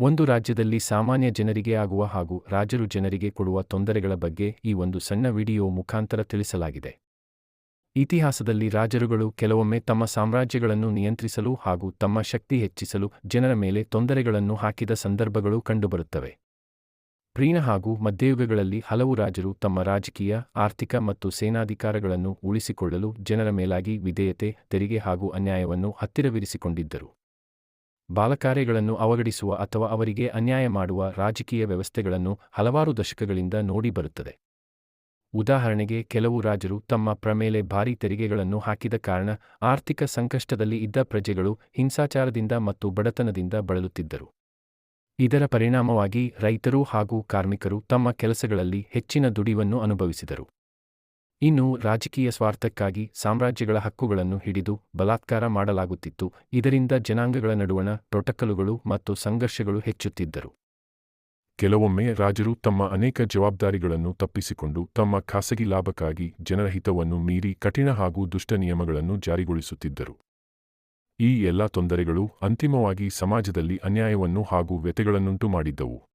ಒಂದು ರಾಜ್ಯದಲ್ಲಿ ಸಾಮಾನ್ಯ ಜನರಿಗೆ ಆಗುವ ಹಾಗೂ ರಾಜರು ಜನರಿಗೆ ಕೊಡುವ ತೊಂದರೆಗಳ ಬಗ್ಗೆ ಈ ಒಂದು ಸಣ್ಣ ವಿಡಿಯೋ ಮುಖಾಂತರ ತಿಳಿಸಲಾಗಿದೆ. ಇತಿಹಾಸದಲ್ಲಿ ರಾಜರುಗಳು ಕೆಲವೊಮ್ಮೆ ತಮ್ಮ ಸಾಮ್ರಾಜ್ಯಗಳನ್ನು ನಿಯಂತ್ರಿಸಲು ಹಾಗೂ ತಮ್ಮ ಶಕ್ತಿ ಹೆಚ್ಚಿಸಲು ಜನರ ಮೇಲೆ ತೊಂದರೆಗಳನ್ನು ಹಾಕಿದ ಸಂದರ್ಭಗಳು ಕಂಡುಬರುತ್ತವೆ. ಪ್ರೀಣ ಹಾಗೂ ಮಧ್ಯಯುಗಗಳಲ್ಲಿ ಹಲವು ರಾಜರು ತಮ್ಮ ರಾಜಕೀಯ, ಆರ್ಥಿಕ ಮತ್ತು ಸೇನಾಧಿಕಾರಗಳನ್ನು ಉಳಿಸಿಕೊಳ್ಳಲು ಜನರ ಮೇಲಾಗಿ ವಿಧೇಯತೆ, ತೆರಿಗೆ ಹಾಗೂ ಅನ್ಯಾಯವನ್ನು ಹತ್ತಿರವಿರಿಸಿಕೊಂಡಿದ್ದರು. ಬಾಲಕಾರ್ಯಗಳನ್ನು ಅವಗಡಿಸುವ ಅಥವಾ ಅವರಿಗೆ ಅನ್ಯಾಯ ಮಾಡುವ ರಾಜಕೀಯ ವ್ಯವಸ್ಥೆಗಳನ್ನು ಹಲವಾರು ದಶಕಗಳಿಂದ ನೋಡಿ ಬರುತ್ತದೆ. ಉದಾಹರಣೆಗೆ, ಕೆಲವು ರಾಜರು ತಮ್ಮ ಪ್ರಮೇಲೆ ಭಾರೀ ತೆರಿಗೆಗಳನ್ನು ಹಾಕಿದ ಕಾರಣ ಆರ್ಥಿಕ ಸಂಕಷ್ಟದಲ್ಲಿ ಇದ್ದ ಪ್ರಜೆಗಳು ಹಿಂಸಾಚಾರದಿಂದ ಮತ್ತು ಬಡತನದಿಂದ ಬಳಲುತ್ತಿದ್ದರು. ಇದರ ಪರಿಣಾಮವಾಗಿ ರೈತರು ಹಾಗೂ ಕಾರ್ಮಿಕರು ತಮ್ಮ ಕೆಲಸಗಳಲ್ಲಿ ಹೆಚ್ಚಿನ ದುಡಿವನ್ನು ಅನುಭವಿಸಿದರು. ಇನ್ನು ರಾಜಕೀಯ ಸ್ವಾರ್ಥಕ್ಕಾಗಿ ಸಾಮ್ರಾಜ್ಯಗಳ ಹಕ್ಕುಗಳನ್ನು ಹಿಡಿದು ಬಲಾತ್ಕಾರ ಮಾಡಲಾಗುತ್ತಿತ್ತು. ಇದರಿಂದ ಜನಾಂಗಗಳ ನಡುವಣ ಪ್ರೊಟಕಲುಗಳು ಮತ್ತು ಸಂಘರ್ಷಗಳು ಹೆಚ್ಚುತ್ತಿದ್ದರು. ಕೆಲವೊಮ್ಮೆ ರಾಜರು ತಮ್ಮ ಅನೇಕ ಜವಾಬ್ದಾರಿಗಳನ್ನು ತಪ್ಪಿಸಿಕೊಂಡು ತಮ್ಮ ಖಾಸಗಿ ಲಾಭಕ್ಕಾಗಿ ಜನರ ಹಿತವನ್ನು ಮೀರಿ ಕಠಿಣ ಹಾಗೂ ದುಷ್ಟ ನಿಯಮಗಳನ್ನು ಜಾರಿಗೊಳಿಸುತ್ತಿದ್ದರು. ಈ ಎಲ್ಲ ತೊಂದರೆಗಳು ಅಂತಿಮವಾಗಿ ಸಮಾಜದಲ್ಲಿ ಅನ್ಯಾಯವನ್ನು ಹಾಗೂ ವ್ಯತೆಗಳನ್ನುಂಟು ಮಾಡಿದ್ದವು